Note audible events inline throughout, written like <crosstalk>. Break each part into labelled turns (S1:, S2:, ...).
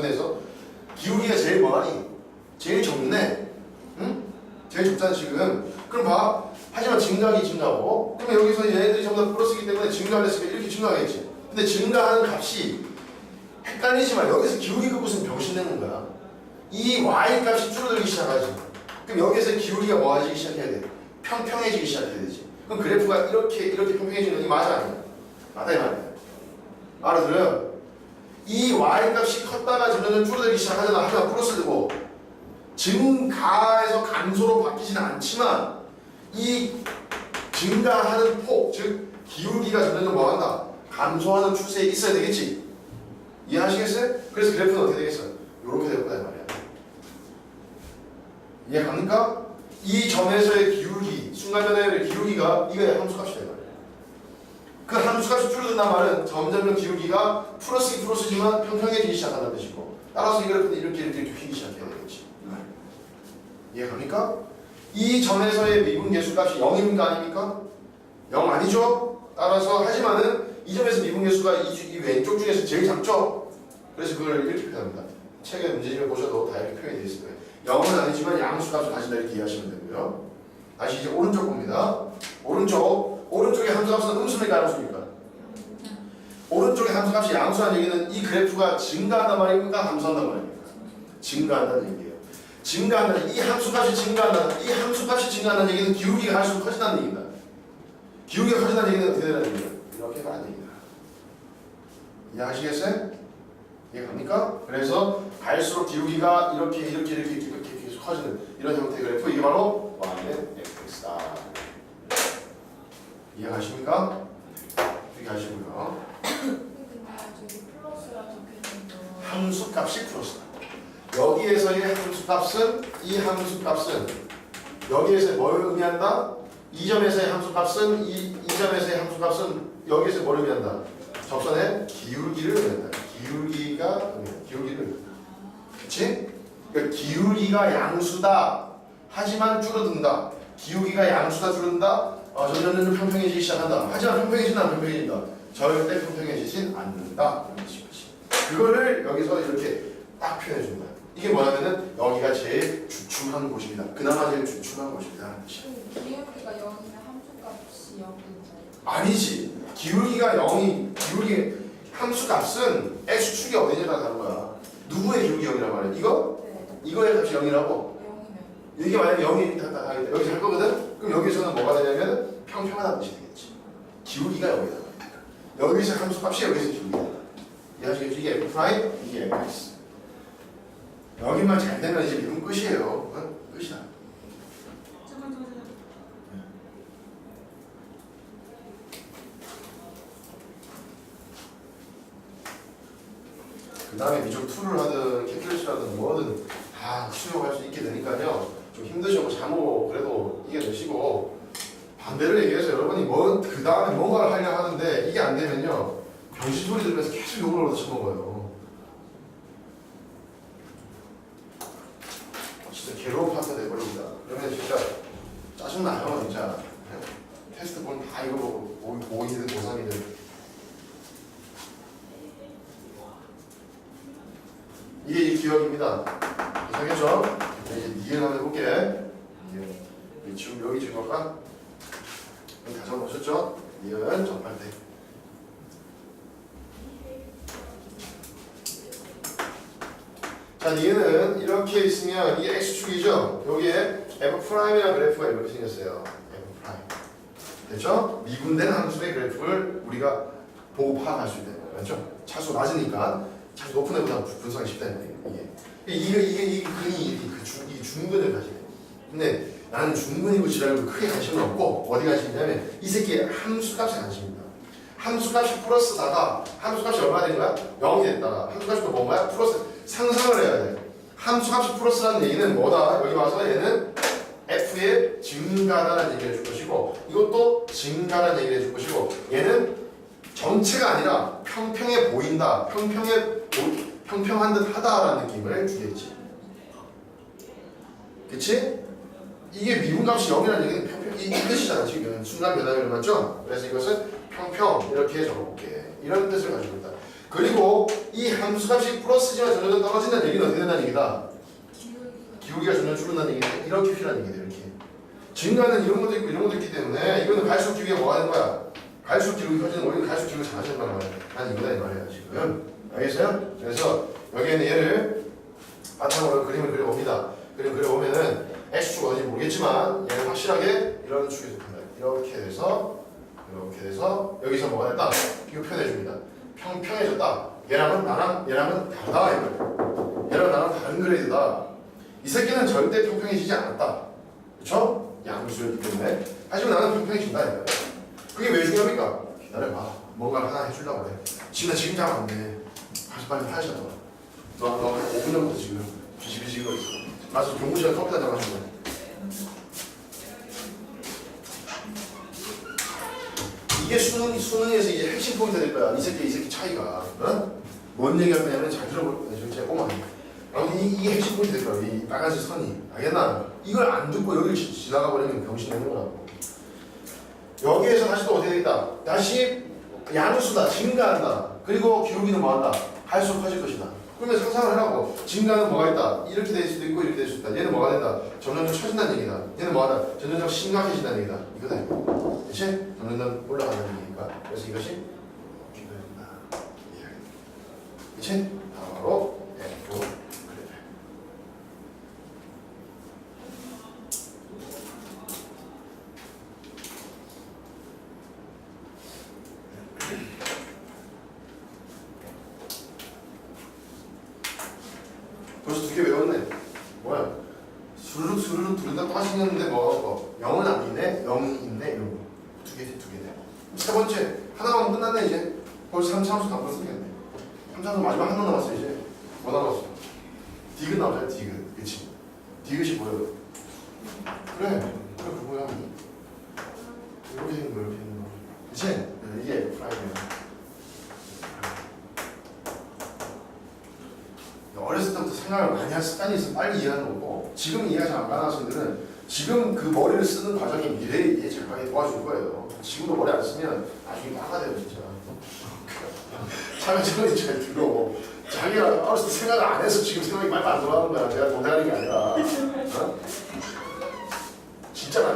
S1: 부분에서 기울기가 제일 뭐하니? 제일 적네. 응? 제일 적잖아 지금. 그럼 봐. 하지만 증가하기 증가하고 그러면 여기서 얘네들이 전부 다 플러스이기 때문에 증가를 했으면 이렇게 증가하겠지. 근데 증가하는 값이 헷갈리지만 여기서 기울기가 무슨 병신되는 거야. 이 y 값이 줄어들기 시작하지. 그럼 여기서 기울기가 뭐하기 시작해야 돼? 평평해지기 시작해야 되지. 그럼 그래프가 이렇게 이렇게 평평해지는 게 맞아 아니야? 이 말이야. 알아들어요? 이 y 값이 컸다가 점점 줄어들기 시작하잖아. 하지만 플러스 되고 증가에서 감소로 바뀌지는 않지만 이 증가하는 폭, 즉 기울기가 점점 뭐한다? 감소하는 추세에 있어야 되겠지. 이해하시겠어요? 그래서 그래프는 어떻게 되겠어요? 이렇게 될 거다 이 말이야. 이해 갑니까? 이 점에서의 기울기, 순간 변화의 기울기가 이거의 말이야. 그 함수값이 줄어든단 말은 점점 기울기가 플러스 플러스지만 평평해지기 시작한다는 뜻이고 따라서 이 그래프는 이렇게 이렇게 휘기 시작해야 되겠지. 이해 갑니까? 이 점에서의 미분 계수값이 0입니까 아닙니까? 0 아니죠? 따라서 하지만은 이 점에서 미분 계수가 이, 주- 이 왼쪽 중에서 제일 작죠? 그래서 그걸 이렇게 표현합니다. 책에 문제집에 보셔도 다 이렇게 표현이 되어 있을 거예요. 0은 아니지만 양수값을 가진다 이렇게 이해하시면 되고요. 다시 이제 오른쪽 봅니다. 오른쪽 오른쪽의 함수값은 음수입니까 양수입니까? 오른쪽의 함수값이 양수라는 얘기는 이 그래프가 증가한단 말입니까? 감소한단 말입니까? 증가한다는 얘기예요. 증가한다는 이 함수값이 증가한다는 이 함수값이 증가한다는 얘기는 기울기가 갈수록 커진다는 얘기입니다. 기울기가 커진다는 얘기는 어떻게 되는 얘기예요? 이렇게 가는 얘기다. 이해하시겠어요? 이해 갑니까? 그래서 갈수록 기울기가 이렇게 이렇게 이렇게 이렇게, 계속 커지는 이런 형태의 그래프 이게 바로 y는 fx다. 이해가십니까? 이렇게 하시고요.
S2: 근데 저기 플러스가 적혀있는 거
S1: 함수 값이 플러스다. 여기에서의 함수 값은 이 함수 값은 여기에서 뭘 의미한다? 이 점에서의 함수 값은 이, 이 점에서의 함수 값은 여기에서 뭘 의미한다? 접선의 기울기를 의미한다. 기울기가 의미한다. 기울기를 그치? 그러니까 기울기가 양수다. 하지만 줄어든다. 기울기가 양수다 줄어든다. 어, 점점 점점 평평해지기 시작한다. 하지만 평평해진다 안 평평해진다. 절대 평평해지진 않는다. 이런 뜻이지. 그거를 여기서 이렇게 딱 표현해 준 거야. 이게 뭐냐면은 여기가 제일 주춤한 곳입니다. 그나마 제일 주춤한 곳입니다. 하는 뜻이야.
S2: 그 기울기가 0이면 함수 값이 0인가요?
S1: 아니지. 기울기가 0이 기울기 함수 값은 x축이 어디냐에 따라 다른 거야. 누구의 기울기 0이란 말이야? 이거?
S2: 네
S1: 이거의 값이 0이라고?
S2: 0이면
S1: 이게 만약에 0이 하겠다. 여기서 할 거거든? 그럼 여기서는 뭐가 되냐면 평평하다는 뜻이 되겠지. 기울기가 0이다. 여기서 함수 값이 여기서 기울기다. 이해하시겠죠? 이게 f 프라임, 이게 fx. 여기만 잘 되면 이제 미분 끝이에요. 어? 끝이야. 그 다음에 미적 툴을 하든 캘큘레이션하든 뭐든 다 수용할 수 있게 되니까요. 좀 힘드시고 잠오 그래도 이겨내시고 반대로 얘기해서 여러분이 뭐 그 다음에 뭔가를 하려 하는데 이게 안 되면요. 병신 소리 들으면서 계속 욕을 얻어 쳐먹어요. 진짜 괴로운 파트가 돼버립니다. 그러면 진짜 짜증나요, 진짜. 네? 테스트 보면 다 이거 보고 고- 고이든 고3이든 이게 이 기억입니다. 이상했죠? 이제 니은 한번 해볼게. 지금 여기 지금 아까 여기 다 적어놓으셨죠? 니은 전팔 때. 자, 니은은 이렇게 있으면 이게 x축이죠? 여기에 f'이라는 그래프가 이렇게 생겼어요. f'. 됐죠? 미분된 함수의 그래프를 우리가 보고 파악할 수 있는 거예요. 맞죠? 차수 낮으니까 차수 높은 애보다 분석이 쉽다는 얘기예요. 이게 이게 이게 이 근이 그 중, 이 중근을 가지네. 근데 나는 중근이고 지랄고 크게 관심은 없고 어디 관심이냐면 이 새끼의 함수값에 관심입니다. 함수값이 플러스다가 함수값이 얼마 된 거야? 0이 됐다가 함수값이 또 뭔가요? 플러스 상상을 해야 돼. 함수값이 플러스라는 얘기는 뭐다? 여기 와서 얘는 f의 증가라는 얘기를 해줄 것이고 이것도 증가라는 얘기를 해줄 것이고 얘는 전체가 아니라 평평해 보인다, 평평해 보, 평평한 듯 하다라는 느낌을 주겠지. 그치? 이게 미분값이 0이라는 얘기는 평평, 이, 이 뜻이잖아 지금 순간 변화율 맞죠? 그래서 이것은 평평 이렇게 적어볼게 이런 뜻을 가지고 있다. 그리고 이 함수값이 플러스지만 점점 떨어진다는 얘기는 어떻게 된다는 얘기다.
S2: 기울기가
S1: 점점 줄어든다는 얘기는 이렇게 표현하는 얘기다 이렇게. 증가는 이런 것도 있고 이런 것도 있기 때문에 이거는 갈수록 기울기가 뭐가 되는 거야? 갈수록 기울기 거고 이건 갈수록 기울기가 작아진다는 거야. 난 이거다 이 말이야 지금. 알겠어요? 그래서 여기에는 얘를 바탕으로 그림을 그려봅니다. 그림 그려보면은 X축 어딘지 모르겠지만 얘는 확실하게 이런 축에 속한다. 이렇게 돼서 이렇게 돼서 여기서 뭐가 됐다? 이거 표현해 줍니다. 평평해졌다. 얘랑은 나랑 얘랑은 다르다 이거. 얘랑 나랑 다른 그레이드다. 이 새끼는 절대 평평해지지 않았다. 그렇죠? 양수였기 때문에. 하지만 나는 평평해진다 이거야. 그게 왜 중요합니까? 기다려봐. 뭔가 하나 해주려고 그래. 지금 나 지금 자면 안 돼. 가서 빨리 파야잖아. 너, 너 5분 전부터 지금 비시비시거 있어. 가서 교무실에 커피 한잔 마시고. 이게 수능, 수능에서 이제 핵심 포인트가 될 거야. 이 새끼, 이 새끼 차이가. 어? 뭔 얘기할 거냐면 잘 들어볼 거야. 지금 제가 꼬마. 아, 이, 이게 핵심 포인트 될 거야. 이 빨간색 선이. 알겠나? 이걸 안 듣고 여기를 지- 지나가 버리면 병신 되는 거라고. 여기에서 다시 또 어떻게 되겠다? 다시 양수다. 증가한다. 그리고 기울기는 뭐한다? 할수록 커질 것이다. 그러면 상상을 하라고. 증가는 뭐가 있다? 이렇게 될 수도 있고 이렇게 될 수도 있다. 얘는 뭐가 된다? 점점점 처진다는 얘기다. 얘는 뭐하다? 점점점 심각해진다는 얘기다. 이거다 이거. 그치? 점점점 올라간다는 얘기니까. 그래서 이것이 기울기다. 그치? 바로 F 그래프. 벌써 두개 외웠네. 뭐야? 수르륵 수르륵 둘다 똑같이 생겼는데 뭐가 뭐 0은 아니네, 0이 있네 이런 거. 두 개지 두 개네. 세 번째 하나만 끝났네 이제. 벌써 3차함수 다 풀었겠네. 3차함수 마지막 하나 남았어 이제. 뭐 남았어? 디귿 나오잖아 디귿. 그치? 디귿이 뭐야? 그래. 그래 그거야. 이렇게 생긴 거 이렇게 생긴 거. 그치? 네, 이게 프라임이야. 어렸을 때부터 생각을 많이 할 습관이 있으면 빨리 이해하는 거고 지금 이해가 잘 안 가는 학생들은 지금 그 머리를 쓰는 과정이 미래에 이해 잘 가게 도와줄 거예요 지금도 머리 안 쓰면 나중에 빠가 돼요 진짜 차근차근 잘 들어 자기가 어렸을 때 생각을 안 해서 지금 생각이 말도 안 돌아가는 거야 내가 동생하는 게 아니라 어? 진짜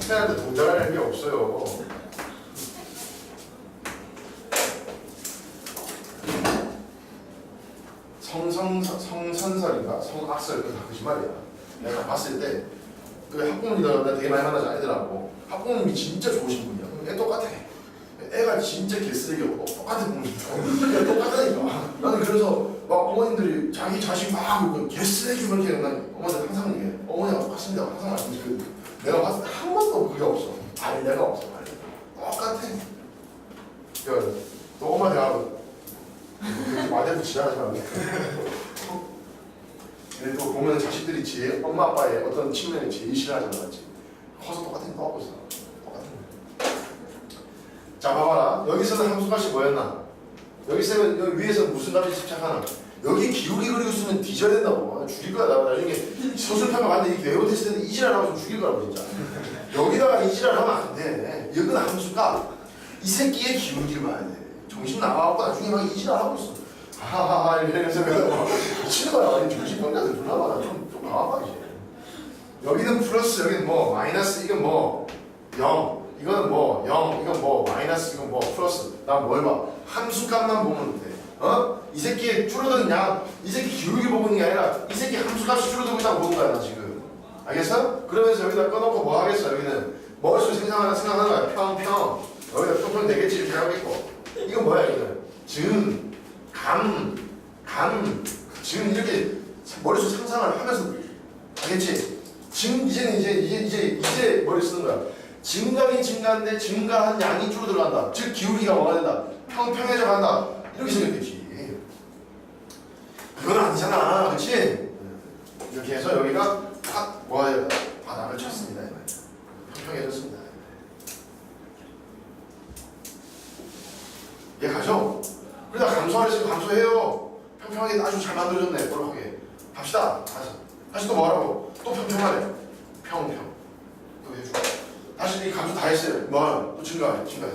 S1: 생각할 때 동작하는 게 없어요 성성 성선설인가 성악설 그 거짓말이야. 내가 봤을 때 그 학부모님들 나 되게 많이 만나서 알더라고. 학부모님이 진짜 좋으신 분이야. 애 똑같아. 애가 진짜 개쓰레기고 똑같은 분이야. 똑같다니까. 나는 그래서 막 어머님들이 자기 자식 막 개쓰레기 그렇게 난 어머니 항상 얘기해. 어머니가 똑같습니다. 항상 말씀드리 그 내가 봤을 때 한 번도 그게 없어. 아니 내가 없어. 아니. 똑같아. 그러니까 또 대화 그렇게 말해도 지나가지 말고. 그래도 보면 자식들이 제일 엄마 아빠의 어떤 측면에 제일 싫어하잖아? 커서 똑같은 거 하고 있어. 자, 봐봐라. 여기서는 함수값이 뭐였나? 여기서는 여기 위에서 무슨 값이 집착하나? 여기 기울기 그리고 있으면 뒤져야 된다고. 죽일 거야, 나 나중에 서술평가 봤는데 이 외우 테스트는 이지랄하고 좀 죽일 거라고 진짜. 여기다가 이지랄 하면 안 돼. 여기는 함수가 이 새끼의 기울기를 봐야 돼. 정신 나가고 나중에 막 이지랄 하고 있어. 하하하 이러면서 뭐 미치는 거야. 아니 정신병자들 존나 많아. 좀, 좀 나와봐 이제. 여기는 플러스, 여기는 뭐 마이너스, 이건 뭐 0, 이거는 뭐 0, 이건 뭐 마이너스, 이건 뭐 플러스. 난뭘 봐? 함수값만 보면 돼. 어? 이 새끼의 줄어드는 양, 이 새끼 기울기 보는 게 아니라 이 새끼 함수값이 줄어들고 있다고 보는 거야 나 지금. 알겠어? 그러면서 여기다 꺼놓고 뭐 하겠어? 여기는 머릿속에 생각하나 생각하는 거야. 평, 평. 여기다 평평 되겠지 이렇게 하겠고. 이건 뭐야 이거는? 즘, 감, 감, 지금 이렇게 머릿속 상상을 하면서 알겠지? 지금 이제는 이제 이제 이제 이제 머리 쓰는 거야. 증가긴 증가인데 증가한 양이 줄어들어간다. 즉 기울기가 뭐가 된다. 평평해져 간다. 이렇게 생겼겠지. 그건 아니잖아, 그렇지? 이렇게 해서 여기가 딱 뭐야 바닥을 쳤습니다. 평평해졌습니다. 이해 가죠? 그러다 감소하래 지금 감소해요. 평평하게 아주 잘 만들어졌네. 뽀록하게. 갑시다. 다시. 다시 또 뭐하라고? 또 평평하래. 평평. 또 해주고. 다시 이 감소 다 했어요. 뭐하라? 또 증가해. 증가해.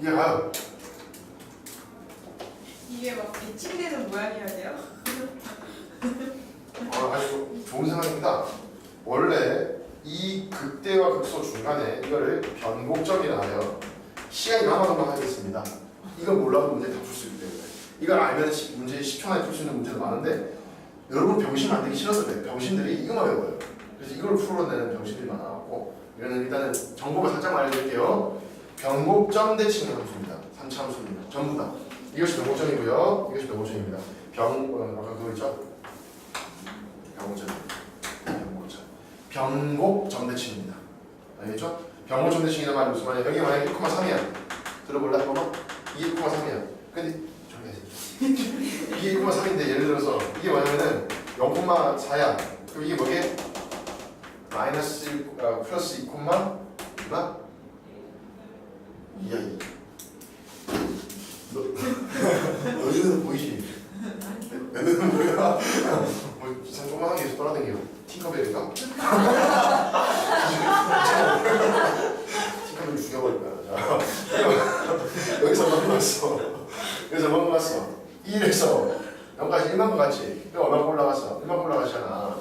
S1: 이해가요?
S3: 이게 막 대칭되는 모양이어야 돼요?
S1: 어, 아주 좋은 생각입니다. 원래 이 극대와 극소 중간에 이거를 변곡점이라 하여 시간이 남아도록 하겠습니다. 이걸 몰라도 문제 다 풀 수 있기 때문에 이걸 알면 시- 문제 10초 만에 풀 수 있는 문제도 많은데 여러분 병신 만들기 싫어서 그래요. 병신들이 이거만 외워요. 그래서 이걸 풀어내는 병신들이 많아갖고 이거는 일단은 정보를 살짝 알려드릴게요. 변곡점 대칭 함수입니다. 3차 함수입니다. 전부 다. 이것이 변곡점이고요. 이것이 변곡점입니다. 병, 어, 아까 그거 있죠? 병곡점. 병곡점. 병곡 점 대칭입니다. 알겠죠? 병곡 점 대칭이란 말이 무슨 말이야? 여기 만약에 1,3이야. 들어볼래 한 번만? 이게 1,3이야. 근데. 이게 1,3인데 예를 들어서 이게 뭐냐면은 0,4야. 그럼 이게 뭐게? 마이너스 1, 아, 플러스 2, 얼마? 2야 2. 너, <laughs> 너희는 보이지? 너희는 뭐야? 뭐 이상 조그만한 게 돌아다녀. 팅커벨인가? <laughs> 팅커벨. 자, <laughs> 여기서 넘어갔어. 여기서 넘어갔어. 1에서 0까지 1만큼 같이. 그럼 얼마큼 올라갔어? 1만큼 올라갔잖아.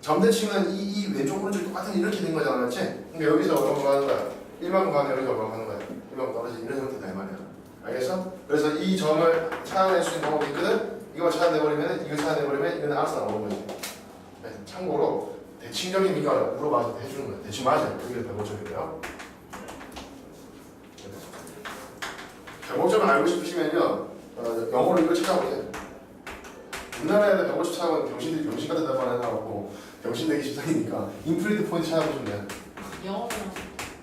S1: 점대칭은 이, 이 왼쪽 오른쪽 똑같은 이렇게 된 거잖아, 맞지? 그러니까 여기서 얼마큼 가는 거야? 1만큼 가면 여기서 얼마큼 가는 거야? 1만큼 떨어지 이런 형태다 이 말이야. 알겠어? 그래서 이 점을 찾아낼 수 있는 방법이 있거든? 이거 찾아내버리면 이거 찾아내버리면 이거는 알아서 나오는 거지. 네, 참고로 대칭적인 미가 물어봐서 해주는 거야. 대칭 맞아요. 여기가 병호점이고요. 병호점을 알고 싶으시면요, 어, 영어로 이걸 찾아보세요. 우리나라에 병호점 찾아보면 병신들이 병신 같은 데만 해놔갖고 병신 되기 십상이니까 인플리드 포인트 찾아보시면 돼요.
S2: 영어로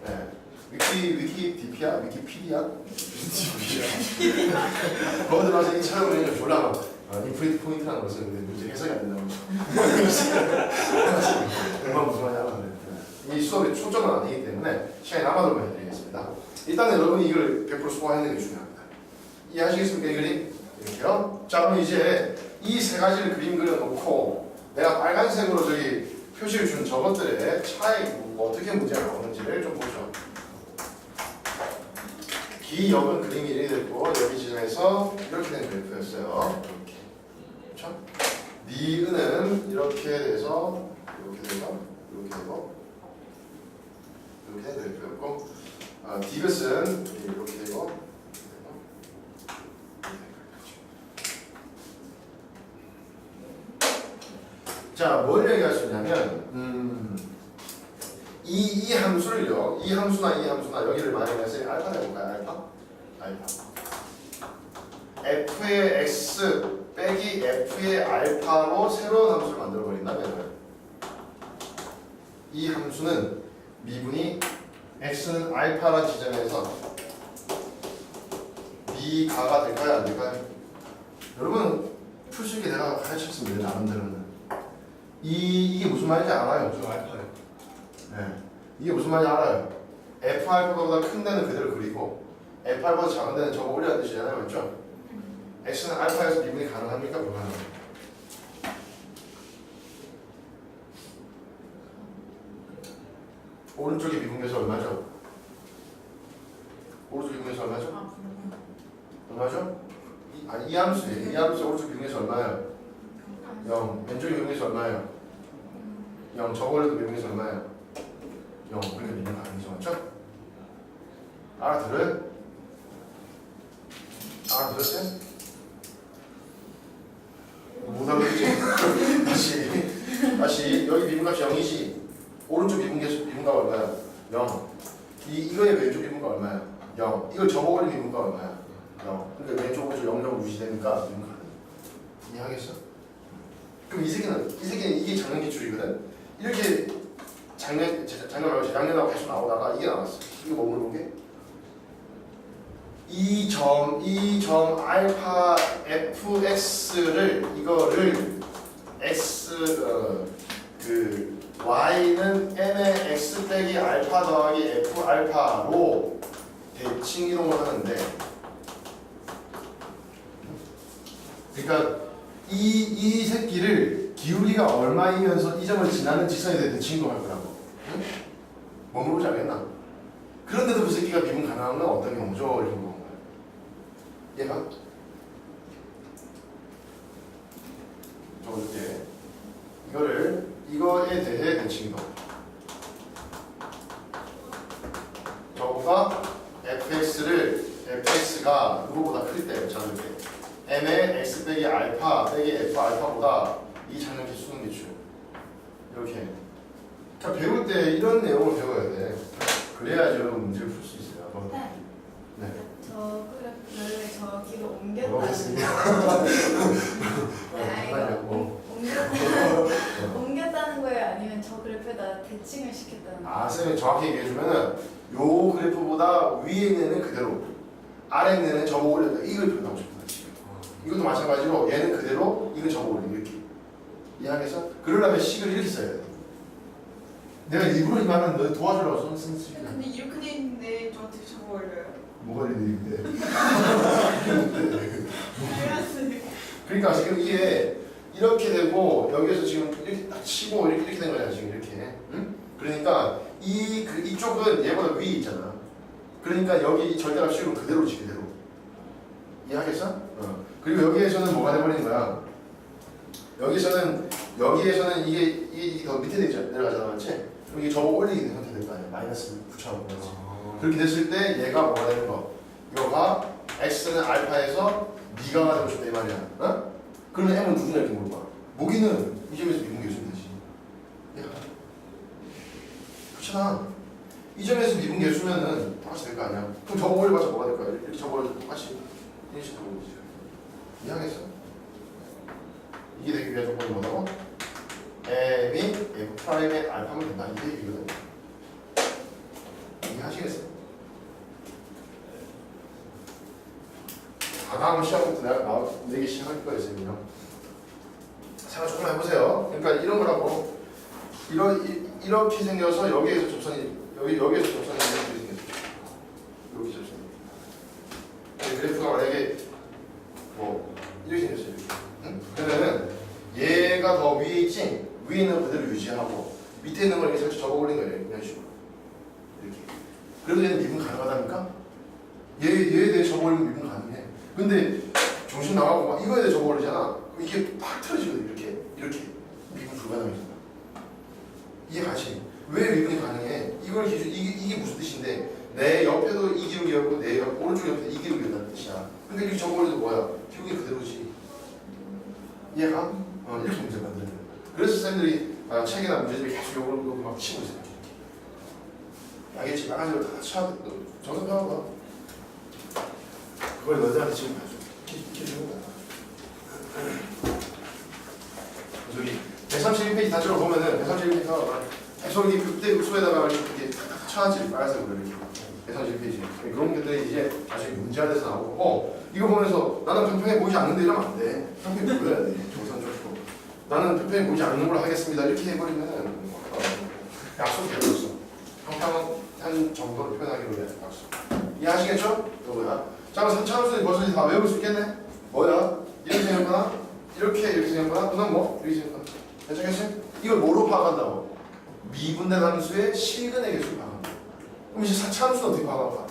S1: 네. 위키 위키 디피아 위키피디아 위키피디아 <laughs> 거기 들어가서 이 찾아보면 졸라 아, 인프리트 포인트라는 것은 근데 문제 해석이 안 된다고 얼마나 <laughs> 무슨 말이야 이 수업의 초점은 아니기 때문에 시간이 남아도록 해드리겠습니다. 일단 여러분이 이걸 100% 소화해내는 게 중요합니다 이해하시겠습니까 이 그림? 이렇게요 자 그럼 이제 이 세 가지를 그림 그려놓고 내가 빨간색으로 저기 표시를 준 저것들의 차이 뭐 어떻게 문제가 나오는지를 좀 보죠 기역은 그림이 이렇게 됐고 여기 지점에서 이렇게 된 그래프였어요. 이렇게. 그렇죠? 니은은 이렇게 돼서 이렇게 돼서 이렇게 되고 이렇게 된 그래프였고 아, 디귿은 이렇게 되고 이렇게 되고 이렇게 된 그래프죠. 자, 뭘 얘기할 수 있냐면 음, 이, 이 함수를요, 이 함수나 이 함수나 여기를 만약에 알파 해볼까요? 알파? 알파. f의 x 빼기 f의 알파로 새로운 함수를 만들어 버린다면 이 함수는 미분이 x는 알파란 지점에서 미가가 될까요? 안 될까요? 여러분 있게 내가 가르쳤습니다. 나름대로는. 이, 이게 무슨 말인지 알아요?
S4: 저 알파요.
S1: 네. 이게 무슨 말인지 알아요? f 알파보다 큰 데는 그대로 그리고 f 알파보다 작은 데는 저거 올려야 되시잖아요, 맞죠? x는 알파에서 미분이 가능합니까? 불가능합니까? 오른쪽에 미분계수 얼마죠? 오른쪽 미분계수 얼마죠?
S2: 아
S1: 얼마죠? 이, 아니 이 함수예요. 이 함수 오른쪽 미분계수 얼마예요? 0. 왼쪽 미분계수 얼마예요? 0. 저거에도 미분계수 얼마예요? 0. 그러니까 미분 가능이죠, 맞죠? 알아들어요? 알아들었어요? 못 알아듣지? <laughs> 다시 다시 여기 미분값이 0이지 오른쪽 미분계수 미분값 얼마야? 0 이, 이거의 왼쪽 미분값 얼마야? 0 이걸 접어버린 미분값 얼마야? 0 그러니까 왼쪽 오른쪽 0, 0 무시되니까 미분 가능 이해하겠어? 그럼 이 새끼는 이 새끼는 이게 작년 기출이거든 이렇게 작년 재- 작년 말고 재작년하고 계속 나오다가 이게 나왔어 이거 뭐 물어본 게? 이 점, 이점 알파 fx를 이거를 x 어, 그 y는 m의 x 빼기 알파 더하기 f 알파로 대칭 이동을 하는데 그러니까 이, 이 새끼를 기울기가 얼마이면서 이 점을 지나는 대해 대칭 이동할 거라고 응? 뭐 물어보지 않겠나? 그런데도 그 새끼가 미분 가능한 건 어떤 경우죠? 이런 거 얘가 적어줄게. 이거를 이거에 대해 대칭도. 저거가 fx를 fx가 누구보다 클 때, 자 이렇게 m의 x 빼기 알파 빼기 f 알파보다 이 장면 개수는 개수 이렇게. 그러니까 배울 때 이런 내용을 배워야 돼. 그래야지 여러분 문제를 풀 수 있어요. 한번. 네.
S3: 저 그래프를 저기로 옮겼다.
S1: 먹겠습니다.
S3: 네, 이거
S1: 잠깐만요. 뭐.
S3: 옮겼다. 옮겼다는 거예요? 아니면 저 그래프에다 대칭을 시켰다는 거예요?
S1: 아, 쌤이 정확히 얘기해주면은 요 그래프보다 위에 있는 애는 그대로 아래 있는 접어 올렸다 이걸 표현하고 싶은 거지 이것도 마찬가지로 얘는 그대로 이건 접어 올리고 이렇게 이해하겠어? 그러려면 식을 이렇게 써야 돼 내가 일부러 이 말은 너 도와주려고 손쓴 식이야
S3: 근데 이렇게 돼 있는데 저 어떻게 저거 올려요?
S1: 뭐가 이렇게
S3: 몰랐어요. <laughs>
S1: 그러니까 지금 이게 이렇게 되고 여기에서 지금 이렇게 딱 치고 이렇게, 이렇게 된 거잖아 지금 이렇게 응? 그러니까 이 그, 이쪽은 얘보다 위에 있잖아 그러니까 여기 이 절대값 식으로 그대로지 그대로 이해하겠어? 어. 그리고 여기에서는 뭐가 돼버리는 거야 여기서는 여기에서는 이게 이게 더 밑에 내려- 내려가잖아 맞지? 그럼 이게 저거 올리게 된 상태 될 거 아니야 마이너스 붙여놓은 거지 그렇게 됐을 때 얘가 뭐가 되는 거? 이거가 x는 알파에서 미가가 되고 싶다 이 말이야. 어? 그러면 m은 누구냐 이렇게 물어봐. 모기는 이 점에서 미분 계수면 되지. 야. 그렇잖아. 이 점에서 미분 계 수면은 똑같이 될 거 아니야. 그럼 저거 올려봐서 뭐가 될 거야? 이렇게 저거 올려서 똑같이 이런 식으로 되지. 이해하겠어? 이게 되기 위한 조건이 뭐라고? m이 f 프라임의 알파면 된다. 이게 얘기거든. 이해하시겠어요? 다음 시험부터 내가 나와 내기 시작할 거예요, 선생님요. 생각 조금 해보세요. 그러니까 이런 거라고 이런 이, 이렇게 생겨서 여기에서 접선이 여기 여기에서 접선이 이렇게 생겼어. 여기 접선. 이 그래프가 만약에 뭐 이렇게 생겼어요. 이렇게. 응? 그러면은 얘가 더 위에 있지 위에 있는 거 그대로 유지하고 밑에 있는 걸 이렇게 살짝 접어 올린 거예요. 이런 식으로. 이렇게. 그래도 얘는 미분 가능하다니까? 얘, 얘에 대해 접어 올리면 미분 가능해. 근데 정신 나가고 막 이거에 대해 접어 올리잖아. 그럼 이게 팍 틀어지거든. 이렇게. 이렇게. 미분 불가능해진다. 이해가지? 왜 미분이 가능해? 이걸 기준, 이게, 이게 무슨 뜻인데 내 옆에도 이 기울기였고 내 옆, 오른쪽 옆에도 이 기울기였다는 뜻이야. 근데 이렇게 접어 올려도 뭐야? 기울기 그대로지. 이해가? 어, 이렇게 문제 만드는 거야. 그래서 쌤들이 아, 책이나 문제집에 계속 요걸 막 치고 있어요. 알겠지? 나가서 다 쳐. 정답 해봐. 그걸 너희들한테 지금 봐줘. 키키주는 거야. 저기 131페이지 단체로 보면은 131페이지가 계속 이렇게 극대 극소에다가 이렇게 쳐야지 빨간색으로 이렇게 131페이지 그런 것들이 이제 나중에 문제화돼서 나오고 어 이거 보면서 나는 평평해 보이지 않는데 이러면 안 돼. 평평해 보여야 돼. 정상 좋고 나는 평평해 보이지 않는 걸로 하겠습니다. 이렇게 해버리면은 어, 약속 되었어. 평평한 정도로 표현하기로 해 약속. 이해하시겠죠? 이거야. 자, 그럼 3차원수는 벌써 다 외울 수 있겠네? 뭐야? 이렇게 생겼거나, 이렇게, 이렇게 생겼거나, 그다음 뭐? 이렇게 생겼거나. 괜찮겠어요? 이걸 뭐로 파악한다고? 미분된 함수의 실근의 개수를 파악한다. 그럼 이제 4차 함수는 어떻게 파악할까?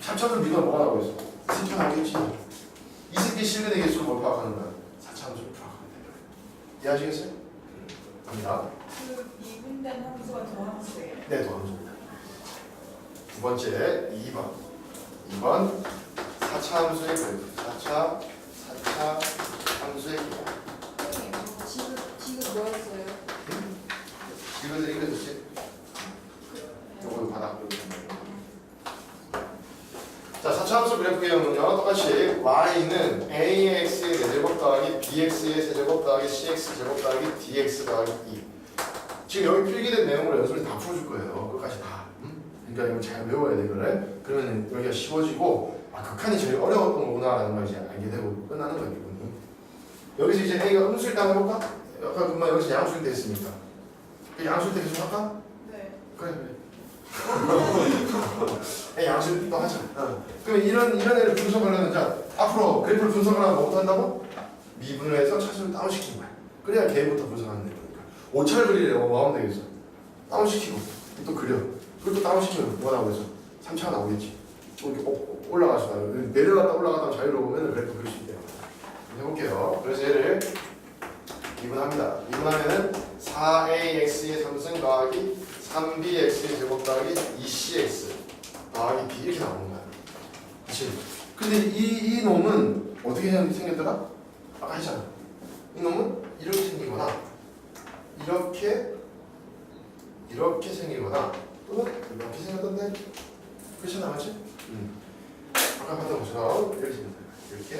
S1: 3차 함수 미분을 뭐가 나오고 있어? 이 새끼가 나오겠지. 이 새끼 실근의 개수를 뭘 파악하는 거야? 4차함수를 파악하면 돼. 이해하시겠어요? 갑니다.
S3: 그 미분된 함수가 저 함수예요.
S1: 네, 더 함수입니다. 두 번째, 2번. 2번, 4차 함수의 그래프. 4차, 4차 함수의 그래프.
S2: 선생님, 지금 지금 뭐 했어요?
S1: 이거들 읽어줬지? 요거 바닥 여기. 자, 4차 함수 그래프의 경우는요, 똑같이 y는 ax의 4제곱 더하기 bx의 세제곱 더하기 cx 제곱 더하기 dx 더하기 2. 지금 여기 필기된 내용을 연습을 다 풀어줄 거예요. 끝까지 다. 음? 그러니까 이거 잘 외워야 돼, 이거를. 그러면 여기가 쉬워지고, 아, 극한이 제일 어려웠던 거구나 라는 걸 이제 알게 되고 끝나는 거예요. 여기서 이제 a가 음수일 때 한번 해볼까? 아까 금방 여기서 양수일 때 했으니까. 양수일 때 계속 할까?
S3: 네.
S1: 그래 그래. 또 하자. 어. 그러면 이런 이런 애를 분석하려면 자 앞으로 그래프를 분석을 하면 뭐부터 한다고? 미분을 해서 차수를 다운시키는 거야. 그래야 걔부터 분석하는 거니까. 오차를 그리려고 뭐 하면 되겠어? 다운시키고 또 그려. 그리고 또 다운시키면 뭐가 나오겠어? 3차가 나오겠지. 또 이렇게 꼭 올라가시다 내려갔다 올라갔다 자유로 보면 그래프 그릴 수 있대요 해볼게요 그래서 얘를 미분합니다 미분하면은 4ax의 3승 더하기 3bx의 제곱 더하기 2cx 더하기 b 이렇게 나오는 거야 그치? 근데 이, 이 놈은 어떻게 생겼더라? 아까 했잖아 이 놈은 이렇게 생기거나 이렇게 이렇게 생기거나 또는 이렇게 생겼던데 그렇잖아 맞지? 응. 아까 봤던 것처럼 이렇게 생겼다 이렇게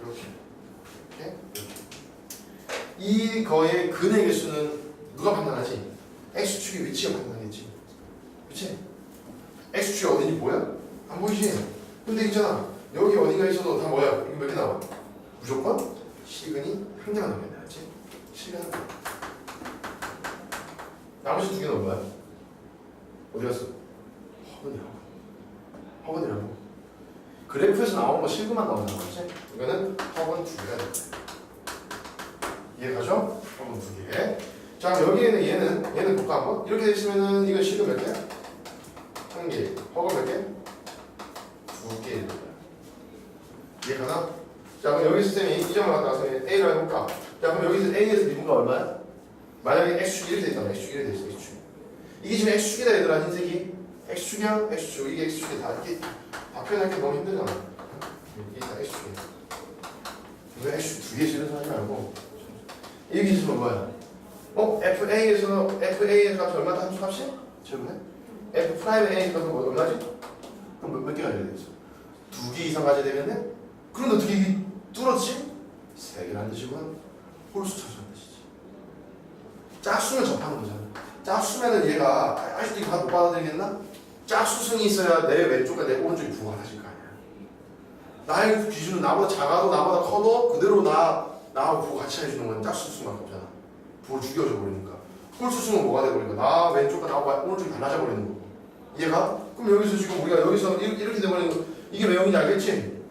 S1: 이렇게 이렇게 이렇게 이 거의 근의 개수는 누가 판단하지? X축의 위치가 판단하겠지 그치? x축이 어딘지 보여? 안 보이지? 근데 있잖아 여기 어딘가 있어도 다 뭐야? 이거 몇 개 나와? 무조건 시근이 한 개만 나오겠네 알지? 시근 한 개. 나머지 두 개는 뭐야? 어디 갔어? 허근이라고 허근이라고 그래프에서 나오는 거 실그만 나오는 거지? 이거는 허근 두 개가 돼 이해가죠? 허근 두개 자 여기에는 얘는 얘는 볼까 한번? 이렇게 돼 있으면은 이거 실그 몇 개야? 한 개. 허근 몇 개? 두 개. 이해가나? 자 그럼 여기서 쌤이 이 점을 갖다 서 A를 해볼까? 자 그럼 여기서 A에서 미분가 얼마야? 만약에 X축이 이렇게 돼 있다면 X축이 이렇게 돼 있어 X축 이게 지금 X축이다 얘들아 흰색이 X축이야? X축 이게 X축이 다 이렇게 다 표현하기 너무 힘들잖아 이게 다 X축이야 왜 X축 두개 실어서 하지 말고 이렇게 있으면 뭐야? 어? FA에서 FA에서 값이 얼마다 함수 값이? 질문해? F 프라임 A 값은 뭐 얼마지? 그럼 몇, 몇개 가져야 되겠어? 두 개 이상 가져야 되겠네? 그럼 개 뚫었지? 세 개라는 뜻이고 홀수 찾아는 뜻이지 짝수를 접하는 거잖아 짝수면은 얘가 아, 아직도 이거 못 받아들이겠나? 짝수승이 있어야 내 왼쪽과 내 오른쪽이 다질 거 아니야 나의 기준은 나보다 작아도 나보다 커도 그대로 나 나하고 같이 해주는 건 짝수승밖에 없잖아 부를 죽여줘 버리니까 홀수승은 뭐가 돼버리니까 나 왼쪽과 나하고 오른쪽이 달라져 버리는 거고 얘가? 그럼 여기서 지금 우리가 여기서 이렇게, 돼버리는 거 이게 왜 0인지 알겠지?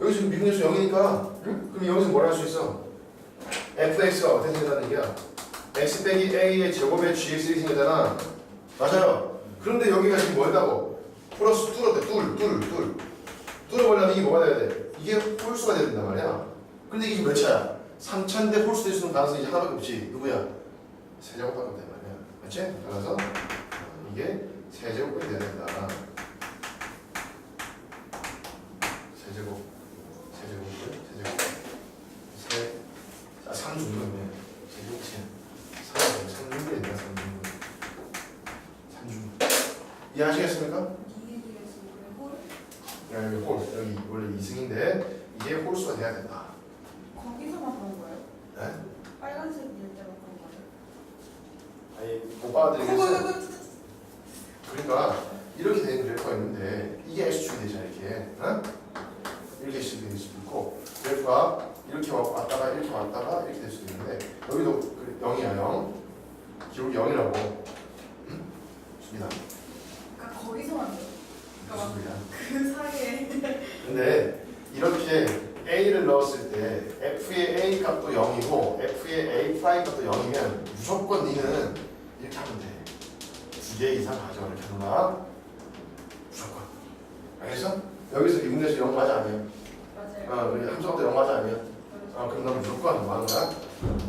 S1: 여기서 미분에서 0이니까 응? 그럼 여기서 뭘 할 수 있어? fx가 어떻게 생긴다는 얘기야? x 빼기 a의 제곱에 gx이 생기잖아 맞아요 그런데 여기가 지금 뭐였다고? 플러스 뚫었대 뚫 뚫 뚫 뚫어버리려면 이게 뭐가 돼야 돼? 이게 홀수가 돼야 된단 말이야 근데 이게 몇 차야? 3차인데 홀수 있는 가능성이 이제 하나밖에 없지. 누구야? 세제곱밖에 없단 말이야? 맞지? 따라서 이게 세제곱이 돼야 된다. 세제곱 세제곱이고요. 세제곱. 세 아, 3중분이네 세제곱치 3, 3중분이 있나 3중분 3중분 이해하시겠습니까?
S2: 이해되겠어요. 홀?
S1: 야, 여기 홀 여기 원래 2승인데 이게 홀수가 돼야 된다
S2: 거기서만 그런 거예요?
S1: 네?
S2: 빨간색 일 때만 그런 거예요?
S1: 아니 못 받아들이겠어요 그러니까 이렇게 되는 그래프가 있는데 이게 X축이 되잖아 이렇게 어? 이렇게 X축이 될 수도 있고 그래프가 이렇게 와- 왔다가 이렇게 왔다가 이렇게 될 수도 있는데 여기도 그 0이야 0 기울기 0이라고 응? 줍니다
S2: 그러니까 거기서만 돼요. 그러니까
S1: 줍니다
S2: 그 사이에
S1: 근데 이렇게 A를 넣었을 때 F의 A 값도 0이고 F의 A 프라임 값도 0이면 무조건 니는 이렇게 하면 돼. 두 개 이상 가져 이렇게 하는 거야. 무조건. 알겠어? 여기서 미분에서 0 맞아 아니야?
S2: 맞아요.
S1: 어, 함수값도 0 맞아 아니야? 어, 그럼 넌 무조건 뭐 하는 거야?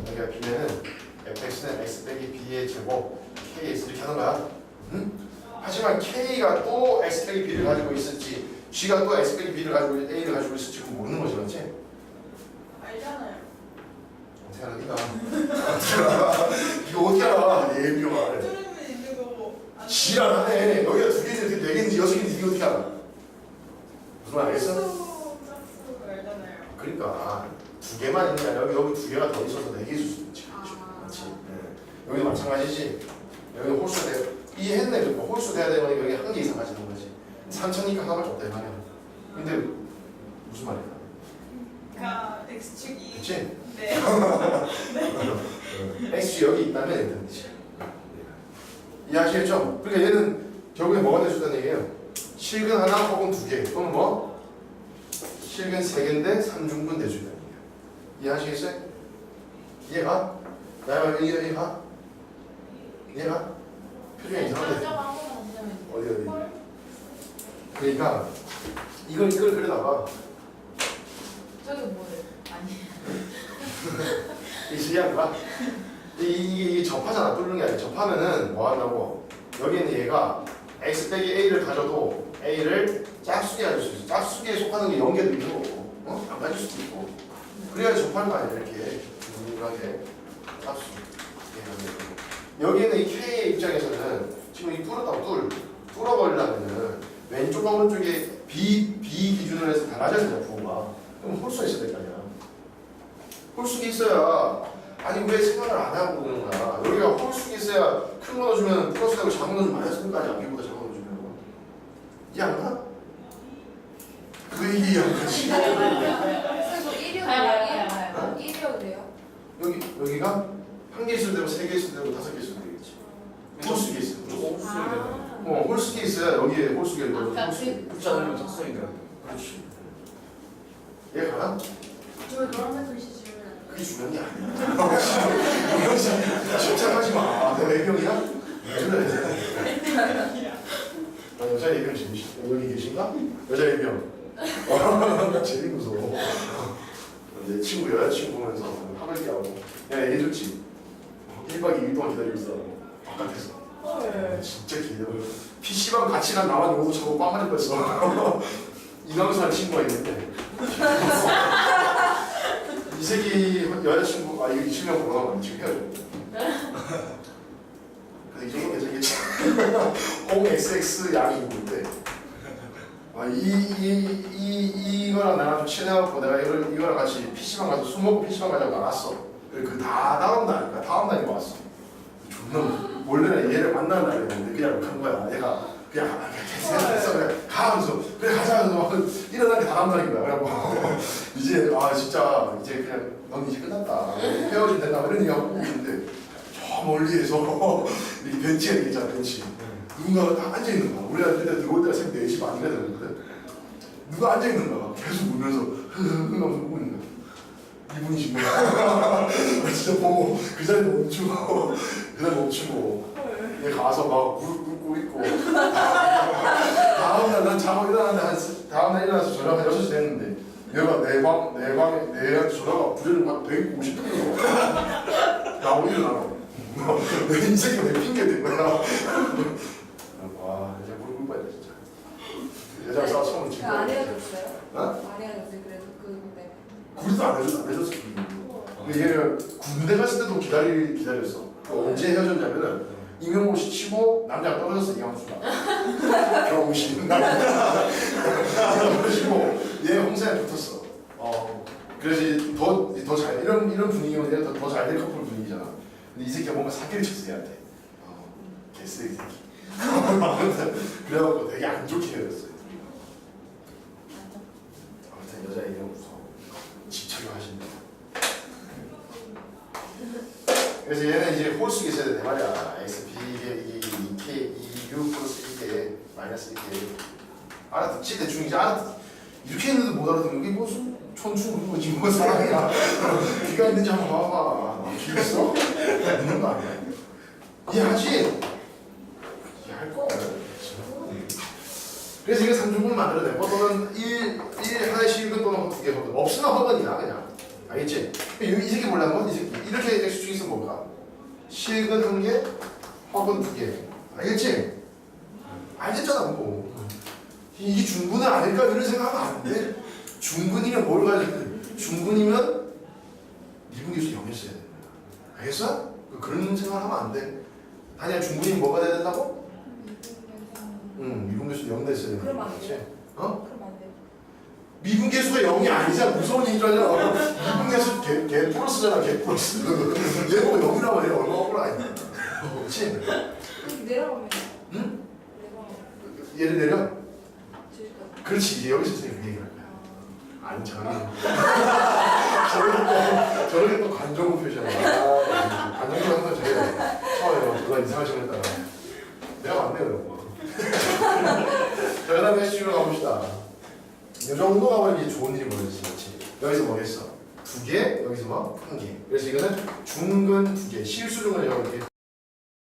S1: 여기가 B면은 fx는 x 빼기 b의 제곱 kx 이렇게 거야. 응? 하지만 k가 또 x 빼기 b를 가지고 있을지 g가 또 x 빼기 b를 가지고 a를 가지고 있을지 그건 모르는 거지, 맞지?
S2: 알잖아요.
S1: 어떻게 알아? <laughs> 이거 어떻게 알아? 내 예비가.
S2: 트림이 있는 거 안-
S1: 지랄하네. 여기가 두 개인데 네 개인지 여섯 개인지 이거 어떻게 알아? 무슨 말 알겠어?
S2: 짝수, 짝수 알잖아요.
S1: 그러니까 두 개만 아니라 여기, 여기 두 개가 더 있어서 네 개일 수도 있지.
S2: 아.
S1: 그렇지. 네. 여기도 마찬가지지. 여기 홀수 돼. 이해했네. 뭐 홀수 돼야 되면 여기 한 개 이상 가지는 거지. 3천이니까 하나밖에 없다 이 말이야. 근데 무슨 말이야?
S2: 그러니까 X축이
S1: 그치?
S2: 네. <laughs>
S1: X 여기 있다면 일단 되지. 이해하시겠죠? 그러니까 얘는 결국에 뭐가 돼준다는 얘기예요? 실근 하나 혹은 두 개, 또는 뭐? 실근 세 개인데 3중분 돼준다는 얘기예요. 이해하시겠어요? 이해가? 말 이해, 이해가? 이해가? 표정이 이상한데 어디 어디?
S3: 홀?
S1: 그러니까 이걸 이걸 그려다가
S3: 저기 뭐예요? 아니.
S1: 이 신기한 거야. 이- 이게 이게 접하잖아. 뚫는 게 아니라 접하면은 뭐 한다고? 여기는 얘가 x 빼기 a를 가져도 a를 짝수기에 가질 수 있어. 짝수기에 속하는 게 연계도 있는 거고, 어? 안 가질 수도 있고. 그래야 접하는 거 아니야 이렇게 우리하게 짝수. 여기는 이 k의 입장에서는 지금 이 뚫었다고 뚫 뚫어버리려면은 왼쪽 오른쪽에 b b 기준으로 해서 달라져야 부호가. 그럼 홀수가 있어야 될 거 아니야. 홀수가 있어야 아니 왜 생각을 안 하고 그러는 여기가 홀수가 있어야 큰 거 넣어주면 플러스 되고 작은 거 넣어주면 마이너스 아니야 여기보다 작은 거 넣어주면 이해 안 가? 왜 이해 안 가지?
S2: 그래서 1이
S1: 여기, 여기가 한개 있어도 되고 세개 있어도 되고 다섯 개 있어도 되겠지. 홀수가 있어
S4: 무조건 홀수여야 되는
S1: 어 홀수가 있어야 여기에 홀수가 있고
S3: 아까
S1: 홀수
S3: 그
S4: 붙지 않으면 작성이 돼요
S1: 그렇지. 이해 가나?
S2: 저 노란색 글씨 지우면 안
S1: 그게 중요한 게 아니야. 이거 <laughs> 진짜 집착하지 마. 내가 애병이야? 왜 그래 아, 여자 애병 재밌어 여기 계신가? 여자 애병 제일 무서워 내 친구 여자친구 보면서 깨하고. 야얘 좋지 1박 2일 동안 기다리고 있어 바깥에서.
S3: 헐.
S1: 진짜 기다려 PC방 같이 간 나만 오고 저거 빵 맞을 뻔했어. <laughs> 이강수한 친구가 있는데. <laughs> 이 새끼 여자친구 아 이거 20년 보러가면 지금 헤어져. <laughs> 근데 이 정도 괜찮겠지. 홍 XX 양이 있는데 이 이거랑 나랑 좀 친해갖고 내가 이걸 이거랑 같이 PC방 가서 술 먹고 PC방 가자고 나갔어. 그 다 다음 날인가 다음 날에 왔어. 존나 원래는 얘를 만나는 날이었는데 그냥 간 거야. 얘가 그냥 아, 그냥 됐어. 그냥 가 하면서. 그래 가자 하면서 막 일어난 게 다음 날인 거야. 그래갖고 <laughs> 이제 아 진짜 이제 그냥 넌 이제 끝났다. 헤어지면 된다. 이런 얘기 하고 있는데 저 멀리에서 <laughs> 이렇게 벤치가 있잖아 벤치 누군가가 딱 앉아있는 거야. 우리가 그때 들어올 때가 새벽 4시 반이가 됐는데 누가 앉아있는 거야. 계속 울면서 흐흐흐 하면서 보고 있는 거야. 이분이신 거야 <laughs> 진짜 보고 그 자리에 멈추고 그 자리에 멈추고 얘 가서 막 무릎 꿇고 있고. <laughs> 다음날 난 자고 일어났는데 다음날 일어나서 저녁 한 6시 됐는데 얘가 내 방, 내 방에 내한테 전화가 부재를 막 150분 나오고 일어나고? 내 인생이 왜 핑계 댄 거야 와 이제 무릎 꿇어야 돼 진짜 싸워 처음
S2: 돼.
S1: 지금
S2: 안 헤어졌어요?
S1: 어?
S2: 안 헤어졌어요. 그래도 그거 때문에.
S1: 구리도 안 해줬어 안 해줬어 근데 얘는 군대 갔을 때도 기다리, 기다렸어 그 언제 헤어졌냐면은 임용고 씨 치고 남자가 떨어졌어 이강수가 병신 남자 떨어지고 <laughs> <laughs> 얘 홍사에 붙었어
S4: 어
S1: 그래서 이제 더, 더 잘, 이런, 이런 분위기면 얘가 더잘 될 커플 분위기잖아. 근데 이 새끼가 뭔가 사기를 쳤어, 얘한테. 어, 개쓰레기 새끼. <laughs> 그래갖고 되게 안 좋게 헤어졌어. 아무튼 여자 얘기는 무서워. 집착을 하신다. 그래서 얘는 이제 홀수가 있어야 돼, 말이야. x, b, 이게, 이, 이, k, 이, u 플러스 이게, 마이너스 이게. 알아듣지? 대충 이제 알아듣 이렇게 했는데 못 알아듣는 게 무슨 촌충 그런 거지 뭐 사랑이야 귀가 있는지 한번 봐봐 귀 있어? <laughs> 있는 거 아니야? 이해하지? 이해할 거야 그래서 이게 3중분을 만들어내고 또는 1, 1 하나의 실근 또는 두개 허근 없으면 허근이야 그냥 알겠지? 이, 이 새끼 몰라는 건이 새끼 이렇게 수축이 있으면 뭘까? 실근 한개 허근 두개 알겠지? 알겠잖아 뭐 이게 중근은 아닐까 이런 생각하면 안 돼. 중근이면 뭘 가지고 중근이면 미분계수 0이었어야 돼. 알겠어? 그런 생각하면 안 돼. 아니야 중근이 뭐가 돼야 된다고? 응 미분계수 0 됐어야 돼.
S2: 그럼 안 돼요?
S1: 어?
S2: 그럼 안 돼요.
S1: 미분계수가 0이 아니잖아. 무서운 얘기잖아. 미분계수 개, 개 플러스잖아. 개 플러스. 얘가 0이라고 해. 얼마나 억울하냐. 그렇지?
S2: 그럼 내려가면
S1: 응?
S2: 내려가면
S1: 얘를 내려? 그렇지. 이제 여기서 선생님 그 얘기를 할 거야. 아니 저기 <laughs> 저렇게 또 저렇게 또 관종 표시하는 관종도 한번 저희가 처음에 누가 이상한 식으로 했다가 내가 이런 거. 자 그 다음에 해시로 가봅시다. 이 정도 가면 이제 좋은 일이 벌어지지 그렇지. 여기서 뭐겠어? 두 개, 여기서 뭐? 한 개. 그래서 이거는 중근 두 개, 실수중근 이렇게